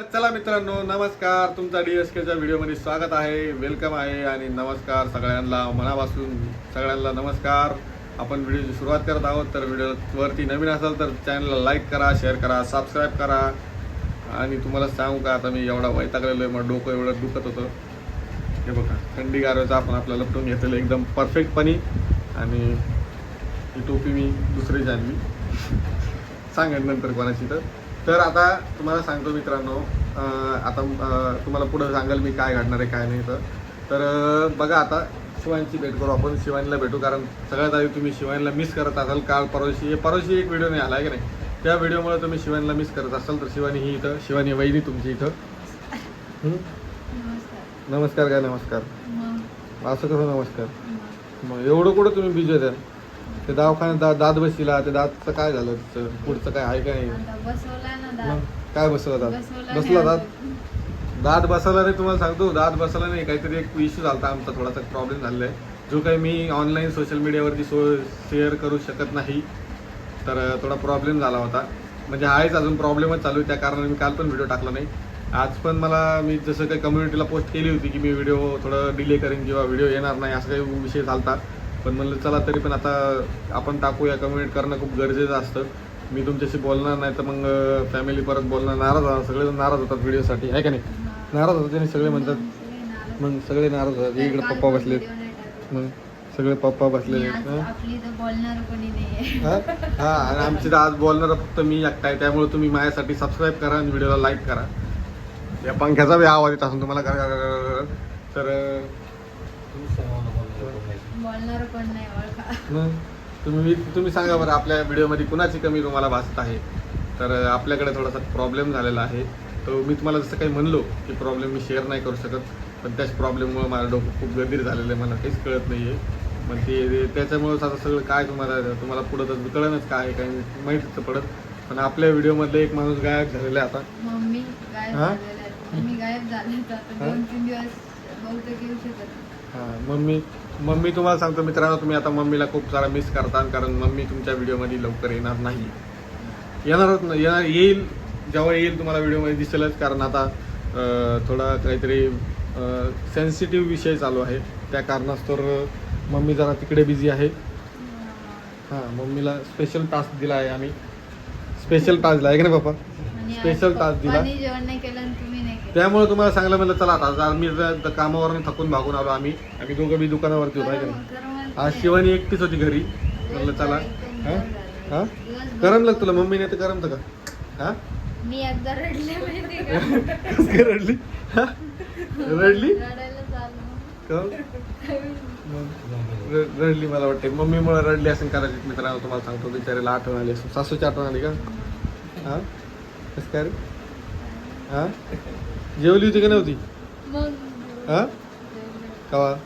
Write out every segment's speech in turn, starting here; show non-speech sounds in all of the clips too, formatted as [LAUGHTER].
तर चला मित्रांनो नमस्कार. तुमचा डी एस केच्या व्हिडिओमध्ये स्वागत आहे. वेलकम आहे आणि नमस्कार सगळ्यांना मनापासून सगळ्यांना नमस्कार. आपण व्हिडिओची सुरुवात करत आहोत तर व्हिडिओवरती नवीन असाल तर चॅनलला लाईक करा शेअर करा सबस्क्राईब करा. आणि तुम्हाला सांगू का आता मी एवढा वैतागलेलो आहे मग डोकं एवढं दुखत होतं. हे बघा थंडी गारव्याचं आपण आपल्याला लपटून घेतलेलं एकदम परफेक्टपणे आणि ही टोपी मी दुसरी आणली सांगेन नंतर कोणाची तर. तर आता तुम्हाला सांगतो मित्रांनो आता तुम्हाला पुढं सांगाल मी काय घडणार आहे काय नाही तर. तर बघा आता शिवानीची भेट करू आपण शिवानीला भेटू कारण सगळ्यात आधी तुम्ही शिवानीला मिस करत असाल काल परवाशी परवाशी एक व्हिडिओ नाही आला आहे की नाही? त्या व्हिडिओमुळे तुम्ही शिवानीला मिस करत असाल तर शिवानी ही इथं शिवानी वहिनी तुमची इथं? नमस्कार. काय नमस्कार? असं कसं नमस्कार? मग? मग एवढं कुठं तुम्ही बिझी होत्या ते दवाखान्यात दा दात बसला ते दातचं काय झालं तिचं? पुढचं काय आहे का नाही? आता बसवला ना मग दात काय बसवला दात? बसला दात. दात बसवला नाही तुम्हाला सांगतो दात बसवला नाही. काहीतरी एक इश्यू झाला आमचा थोडासा प्रॉब्लेम झालेला आहे. जो काही मी ऑनलाईन सोशल मीडियावरती सो शेअर करू शकत नाही तर थोडा प्रॉब्लेम झाला होता. म्हणजे आहेच अजून प्रॉब्लेमच चालू आहे त्या कारणाने मी काल पण व्हिडिओ टाकला नाही. आज पण मला मी जसं काही कम्युनिटीला पोस्ट केली होती की मी व्हिडिओ थोडं डिले करेन किंवा व्हिडिओ येणार नाही असं काही विषय चालता पण म्हणलं चला तरी पण आता आपण टाकूया कम्युनिकेट करणं खूप गरजेचं असतं. मी तुमच्याशी बोलणार नाही तर मग फॅमिली परत बोलणार नाराज होणार सगळे नाराज होतात व्हिडिओसाठी आहे का नाही? नाराज होतात आणि सगळे म्हणतात मग सगळे नाराज होतात इकडे पप्पा बसले बसलेत मग सगळे पप्पा बसलेले हां? तर आणि आमची तर आज बोलणार फक्त मी एकटा आहे त्यामुळे तुम्ही माझ्यासाठी सबस्क्राईब करा आणि व्हिडिओला लाईक करा. या पंख्याचा बी आवाज येत असून तुम्हाला गर- तर बोलणार कोण नाही ओळखा मग तुम्ही तुम्ही सांगा बरं आपल्या व्हिडिओमध्ये कुणाची कमी तुम्हाला भासत आहे तर आपल्याकडे थोडासा प्रॉब्लेम झालेला आहे तो मी तुम्हाला जसं काही म्हणलो की प्रॉब्लेम मी शेअर नाही करू शकत पण त्याच प्रॉब्लेममुळे माझं डोकं खूप गंभीर झालेलं आहे मला काहीच कळत नाही आहे पण ते त्याच्यामुळं आता सगळं काय तुम्हाला तुम्हाला पुढं तर कळणच काय आहे, काय माहीतच तर पडत पण आपल्या व्हिडिओमधले एक माणूस गायब झालेला आहे आता मम्मी गायब हा? झालेल्या आहेत मम्मी गायब झाले तर आता हा? दोन तीन दिवस बहुतेक येऊ शकत नाही. हां मम्मी मम्मी तुम्हाला सांगतो मित्रांनो तुम्ही आता मम्मीला खूप सारा मिस करता कारण मम्मी तुमच्या व्हिडिओमध्ये लवकर येणार नाही. येणारच येणार येईल जेव्हा येईल तुम्हाला व्हिडिओमध्ये दिसेलच कारण आता थोडा काहीतरी सेन्सिटिव्ह विषय चालू आहे. त्या कारणास्तव मम्मी जरा तिकडे बिझी आहे. हां मम्मीला स्पेशल टास्क दिला आहे आम्ही. स्पेशल टास्क दिला आहे का नाही आज Special task दिला. जेवण नाही केलं त्यामुळे तुम्हाला सांगलं म्हणलं चला आता आज आम्ही जर कामावरून थकून भागून आलो आम्ही. आम्ही दोघं बी दुकानावरती होतो आहे का आज. शिवानी एकटीच होती घरी. म्हणलं चला. हा? हा? करम लागतं तुला मम्मीने तर करमतं का? हा? मी एकदा रडले रडली? रडली? मला वाटते. मम्मीमुळे रडली असेल कदाचित मित्रांनो तुम्हाला सांगतो बिचारीला आठवण आली असेल. सासूची आठवण आली का? हा? कसं काय रे? हा? जेवली होती का नव्हती? हा? कवा?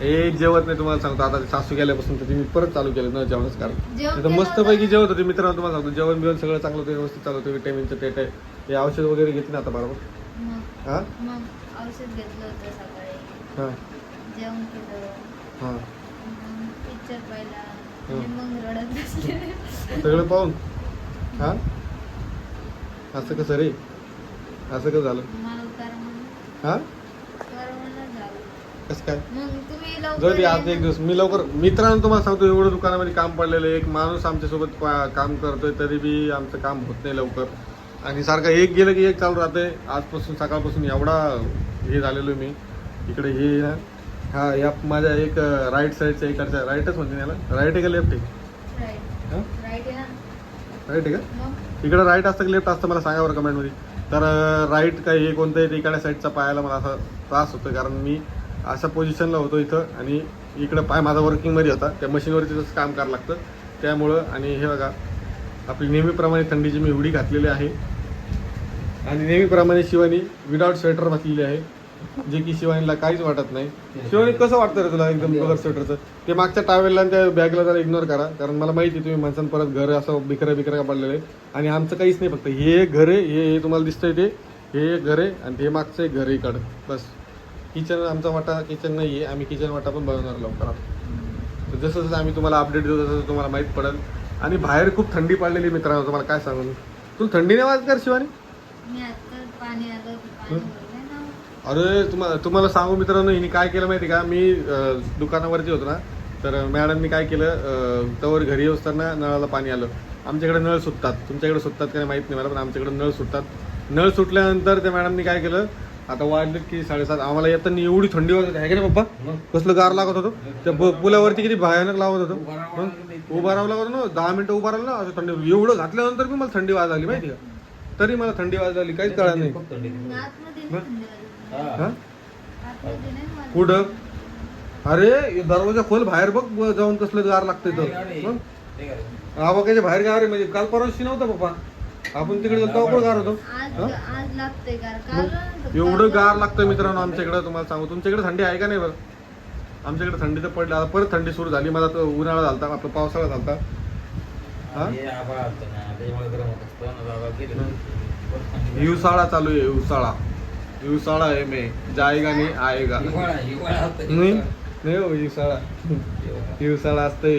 एक जेवत नाही तुम्हाला सांगतो. आता सासू गेल्यापासून तर तिने परत चालू केलं न जेवणच कारण. केलं मस्तपैकी. जेवत होते मित्रांनो तुम्हाला सांगतो. जेवण बिवण सगळं चांगलं होतं व्यवस्थित चालू होतं विटॅमिनचं पेट आहे हे औषध वगैरे घेतली ना आता बरोबर? मग. हा? मग औषध घेतलं होतं सकाळी. हा. जेवण केलं. हा. पिक्चर पाहिला. हं. आणि मग रडत बसले. सगळं पाहून? हा? असं कसं रे? असं कसं झालं? हा? कसं काय? जाऊ दे आज एक. दिवस. मी लवकर मित्रांनो तुम्हाला सांगतो एवढं दुकानामध्ये काम पडलेलं आहे. एक माणूस आमच्यासोबत काम करतोय तरी बी आमचं काम होत नाही लवकर. आणि सारखं एक गेलं की एक चालू राहतंय. आजपासून सकाळपासून एवढा हे झालेलो मी. इकडे हे ना. हा या माझ्या एक राईट साईडच्या इकडच्या राईटच म्हणते याला. राईट आहे का लेफ्ट आहे Right. हा Right आहे ना राईट आहे? का इकडं राईट असतं की लेफ्ट असतं मला सांगा बरं कमेंटमध्ये तर राईट काही हे कोणतं आहे साईडचा पायाला मला असा त्रास होतो कारण मी अशा पोझिशनला होतो इथं आणि इकडं पाय माझा वर्किंगमध्ये होता. त्या मशीनवरती तसं काम करावं लागतं. त्यामुळं आणि हे बघा आपली नेहमीप्रमाणे थंडीची मी उडी घातलेली आहे. आणि नेहमीप्रमाणे शिवानी विदाउट स्वेटर घातलेली आहे. जे की शिवानीला काहीच वाटत नाही. शिवानी कसं वाटतं रे तुला एकदम कलर स्वेटरचं ते मागच्या टावेलला आणि त्या बॅगला जरा इग्नोर करा. कारण मला माहिती आहे तुम्ही माणसानं परत घर असं बिकरा बिकरा पडलेलं आहे. आणि आमचं काहीच नाही फक्त हे घर आहे हे हे तुम्हाला दिसतंय ते. हे घर आहे आणि ते मागचं एक घर आहे इकडं. बस. किचन आमचा वाटा किचन नाही आहे आम्ही किचन वाटा पण बनवणार लवकरात तर जसं जसं आम्ही तुम्हाला अपडेट देऊ तसं तुम्हाला माहीत पडेल. आणि बाहेर खूप थंडी पडलेली मित्रांनो. तुम्हाला काय सांगू? तुला थंडी नाही वाजत का रे शिवानी अरे तुम्हाला तुम्हाला सांगू मित्रांनो हिने काय केलं माहिती का? मी अं, दुकानावरती होतो ना तर मॅडमनी काय केलं अं, तवर घरी असताना नळाला पाणी आलं. आमच्याकडे नळ सुटतात. तुमच्याकडे सुटतात का नाही माहीत नाही मला पण आमच्याकडे नळ सुटतात. नळ सुटल्यानंतर त्या मॅडमनी काय केलं आता वाढलं की साडेसात आम्हाला येताना एवढी थंडी वाजत होती. आहे का नाही पप्पा? कसलं गार लागत होतं. त्या ब- पुलावरती किती भयानक लावत होतं. हं? उभा राहावं लागत ना. दहा मिनिटं उभा राहिलं ना असं थंडी. एवढं घातल्यानंतर बी मला थंडी वाज आली माहिती का? तरी मला थंडी वाज आली काहीच कळत नाही. आतमध्ये नाही बरं. थंडी वाजत. हा? वाजत. कुठं? अरे दरवाजा खोल बाहेर बघ जाऊन कसलं गार लागतंय तर. आवाकाच्या बाहेर गार आहे म्हणजे काल परवाशी नव्हता पप्पा. आपण तिकडे गेलो तेव्हा पण गार होतो? आज हा? आज लागतंय गार. काल एवढं गार लागतं मित्रांनो आमच्याकडे तुम्हाला सांगू. तुमच्याकडे थंडी आहे का नाही बरं? आमच्याकडे थंडी तर पडली. आता परत थंडी सुरू झाली. मला तर उन्हाळा झालता आपला पावसाळा झालता. हा? हिवसाळा चालू आहे हिवसाळा. हिवसाळा आहे मे. जाएगा नाही आएगा नाही? नाही हो हिवसाळा हिवसाळा असते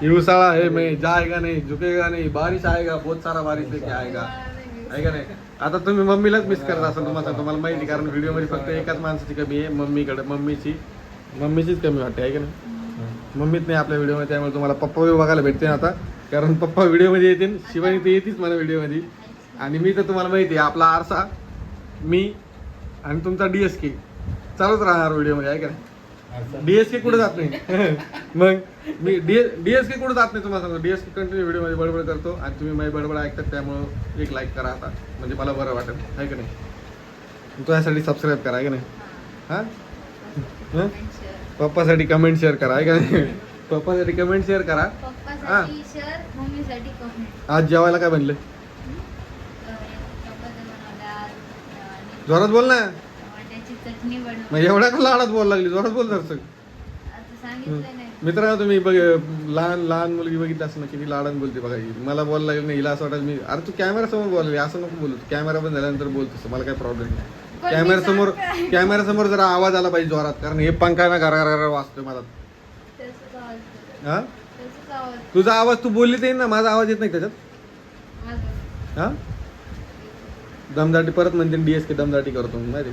हिवसाळा है मैं. जाएगा नहीं झुकेगा नहीं. बारिश आएगा बहुत सारा बारिश लेके आएगा आहे का नाही. आता तुम्ही मम्मीलाच मिस करत असाल तुम्हाला मला माहिती कारण व्हिडिओमध्ये फक्त एकाच माणसाची कमी आहे मम्मीकडे मम्मीची. मम्मीचीच कमी वाटते आहे का नाही? मम्मीच नाही आपल्या व्हिडिओमध्ये त्यामुळे तुम्हाला पप्पा बी बघायला भेटते आता. कारण पप्पा व्हिडिओमध्ये येतील शिवानी ते येतीच मला व्हिडिओमध्ये. आणि मी तर तुम्हाला माहिती आहे आपला आरसा मी आणि तुमचा डीएसके चालूच राहणार व्हिडिओमध्ये आहे का डीएसके कुठे जात नाही? [LAUGHS] मग मी डीएसके कुठे जात नाही तुम्हाला सांगतो. डीएसके कंटिन्यू व्हिडिओमध्ये बडबड करतो आणि तुम्ही माझी बडबड ऐकतात त्यामुळं एक लाईक करा आता. म्हणजे मला बरं वाटेल आहे का नाही? तुझ्यासाठी सबस्क्राईब करा आहे का नाही? हां? हं? पप्पासाठी कमेंट शेअर करा आहे का नाही? पप्पासाठी कमेंट शेअर करा. कमेंट आज जेवायला काय बनले? जोरात बोल ना. टमाट्याची चटणी मग एवढ्या का लाडात बोल लागली? जोरात बोल तर आता सांगितलं नाही मित्रांनो तुम्ही बघ लहान लहान मुलगी बघितली असं ना किती लाडान बोलते बघा ही. मला बोलायला लागलं नाही हिला असं वाटलं मी अरे तू कॅमेरा समोर बोलले असं नको बोलू. कॅमेरा बंद झाल्यानंतर बोलतोस मला काही प्रॉब्लेम नाही. पण मी कॅमेरा समोर सांगते. कॅमेरा समोर जरा आवाज आला पाहिजे जोरात कारण हे पंखा ना घरा घरा वाजतोय मला. तसंच आवाज देतो. हा? तसंच आवाज तुझा आवाज तू बोलली ते ना माझा आवाज येत नाही त्याच्यात? माझं. हा? दमदाटी परत म्हणते डीएसके दमदाटी करतो मी माहिती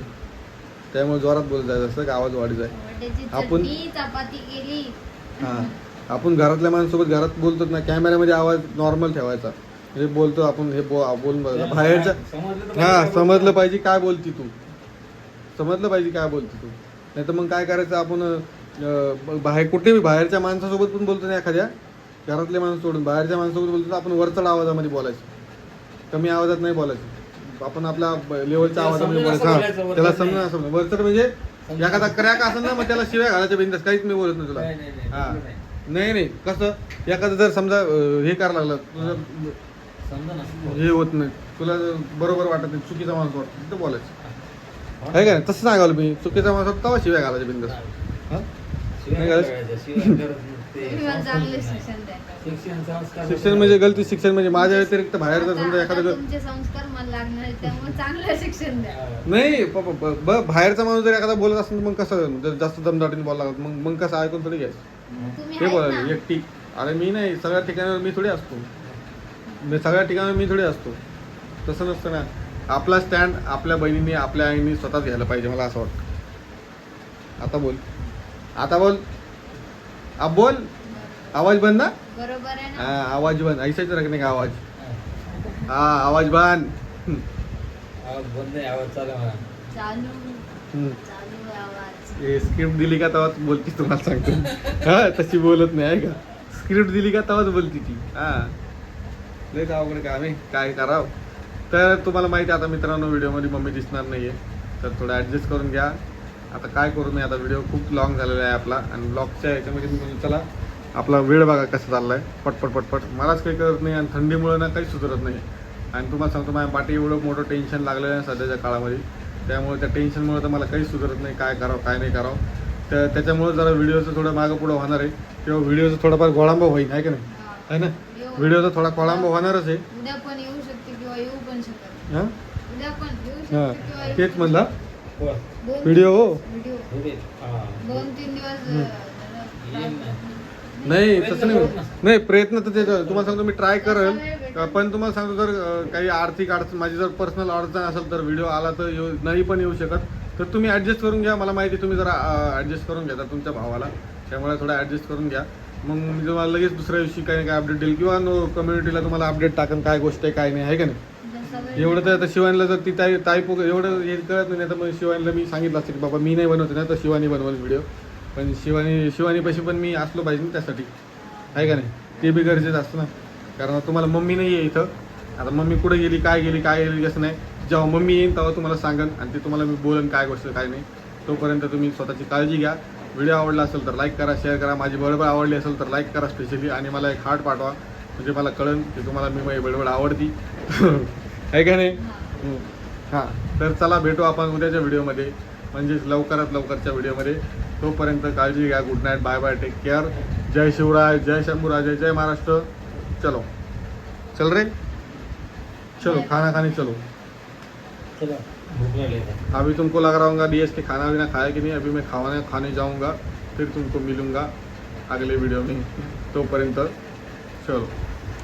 त्यामुळे जोरात बोलत जायचं असं का आवाज वाढीत जाय टमाट्याची आपण- चपाती केली. हा. आपण घरातल्या माणसासोबत घरात बोलतो ना कॅमेऱ्यामध्ये आवाज नॉर्मल ठेवायचा. म्हणजे बोलतो आपण हे बो बोलून बघा. बाहेरच्या हा समजलं पाहिजे काय बोलती तू. समजलं पाहिजे काय बोलती तू. नाही तर मग काय करायचं आपण अं, बाहेर कुठे बाहेरच्या माणसासोबत पण बोलतो ना एखाद्या. घरातल्या माणसं सोडून बाहेरच्या माणसासोबत बोलतो तर आपण वरचढ आवाजामध्ये बोलायचं. कमी आवाजात नाही बोलायचं. आपण आपल्या लेवलच्या आवाजामध्ये वरचढ त्याला. समजा. असं वरचढ म्हणजे एखादा क्रॅक असेल ना मग त्याला शिवाय घालायच्या बिंदास. काहीच मी बोलत नाही तुला. नाही, नाही, नाही, हा. नाही. नाही. कसं? एखादं जर समजा हे करायला लागलं तुझं समजा हे होत नाही. तुला बरोबर वाटत नाही चुकीचा माणूस वाटत तर बोलायचं. आहे का तसं सांगाल मी. चुकीचा माणूस तेव्हा शिवाय घालायच्या बिंदास. हा. शिवाय नाही शिक्षण द्या. शिक्षण संस्कार शिक्षण म्हणजे गलती शिक्षण म्हणजे माझ्या व्यतिरिक्त बाहेर जर समजा एखादं तुमचे संस्कार मला लागणार आहेत, त्यामुळे चांगलं शिक्षण द्या. हा. नाही बाहेरचा माणूस जर एखादा बोलत असेल तर मग कसं जर जास्त दमदाटीने बोलायला लागत मग मग कसं ऐकून थोडी घ्यायचं? तुम्ही हे ना एकटी. अरे मी नाही सगळ्या ठिकाणावर मी थोडी असतो. मी सगळ्या ठिकाणावर मी थोडी असतो. तसं नसतं ना. आपला स्टँड आपल्या बहिणीने आपल्या आईने स्वतःच घ्यायला पाहिजे मला असं वाटतं. आता बोल. आता बोल. अब बोल। आवाज बंद ना? बरोबर आहे ना? हाँ आवाज बंद. ऐसा ही रखने का आवाज? हाँ आवाज बंद. आवाज बंद आहे आवाज चालू आहे. चालू. हम्म. चालू आहे आवाज. हे स्क्रिप्ट दिली का तेव्हाच बोलतीस तुम्हाला सांगतो. हा तशी बोलत नाही आहे का? स्क्रिप्ट दिली का तेव्हाच बोलती ती. हा. लयच अवघड काम आहे. काय करावं? तर तुम्हाला माहिती आहे आता मित्रांनो व्हिडिओमध्ये मम्मी दिसणार नाहीये. तर थोडं ॲडजस्ट करून घ्या. आता काय करू नये आता व्हिडिओ खूप लॉंग झालेला आहे आपला. आणि ब्लॉगच्या ह्याच्यामध्ये मी म्हणून चला आपला वेळ बघा कसा चाललाय. पटपट पटपट. मलाच काही करत नाही आणि थंडीमुळे ना काही सुधारत नाही. आणि तुम्हाला सांगतो माझ्या पाठी एवढं मोठं टेन्शन लागलेलं आहे सध्याच्या काळामध्ये. त्यामुळे त्या टेन्शनमुळे तर मला काही सुधारत नाही. काय करावं काय नाही करावं. तर त्याच्यामुळे जरा व्हिडिओचं थोडं मागं पुढं होणार आहे. किंवा व्हिडिओचं थोडाफार गोळांब होईल आहे का नाही. आहे ना. व्हिडिओचा थोडा खोळांब होणारच आहे. उद्या पण येऊ शकते किंवा येऊ पण शकत हां? तेच म्हणला? दोन- व्हिडिओ हो. व्हिडिओ. उदय. हा. दोन तीन दिवस हम्म. अं, जरा येईन ना. नाही तसं नाही. नाही प्रयत्न तर ते तुम्हाला सांगतो मी ट्राय करेल. पण तुम्हाला सांगतो जर अं, काही आर्थिक अडचण माझी जर पर्सनल अडचण असेल तर व्हिडिओ आला तर येऊ नाही पण येऊ शकत. तर तुम्ही ॲडजस्ट करून घ्या. मला माहिती आहे तुम्ही जरा ॲडजस्ट करून घेता तुमच्या भावाला. त्यामुळे थोडं ॲडजस्ट करून घ्या. मग मी तुम्हाला लगेच दुसऱ्या दिवशी काही ना काही अपडेट देईल. किंवा नो कम्युनिटीला तुम्हाला अपडेट टाकन काय गोष्ट आहे काय नाही आहे का नाही? एवढं तर आता शिवानीला जर ती ताई ताई पोक एवढं हे कळत नाही तर मग शिवानीला मी सांगितलं असतं की बाबा मी नाही बनवत ना तर शिवानी बनवल व्हिडिओ पण शिवानी शिवानीपाशी पण मी असलो पाहिजे ना त्यासाठी. आहे का नाही? ते बी गरजेचं असतं ना. कारण तुम्हाला मम्मी नाही आहे इथं. आता मम्मी कुठं गेली काय गेली काय गेली कसं नाही. जेव्हा मम्मी येईन तेव्हा तुम्हाला सांगन आणि ते तुम्हाला मी बोलन काय गोष्ट काय नाही. तोपर्यंत तुम्ही स्वतःची काळजी घ्या. व्हिडिओ आवडला असेल तर लाईक करा शेअर करा. माझी बळबळ आवडली असेल तर लाईक करा स्पेशली आणि मला एक हार्ट पाठवा. म्हणजे मला कळन की तुम्हाला मी माझी बळबळ आवडती. [LAUGHS] आहे का नाही? हा. तर चला भेटू आपण उद्याच्या व्हिडिओमध्ये म्हणजेच लवकरात लवकरच्या व्हिडिओमध्ये. तोपर्यंत काळजी घ्या good night bye bye take care जय शिवराय जय शंभूराजे जय महाराष्ट्र. चलो. चल रे. चलो खाना खाने चलो. अभी तुमको लग रहा होगा डी एस के खाना वाना खाया कि नहीं? अभी मैं खाना खाने जाऊंगा फिर तुमको मिलूंगा अगले वीडियो में. तोपर्यंत चलो.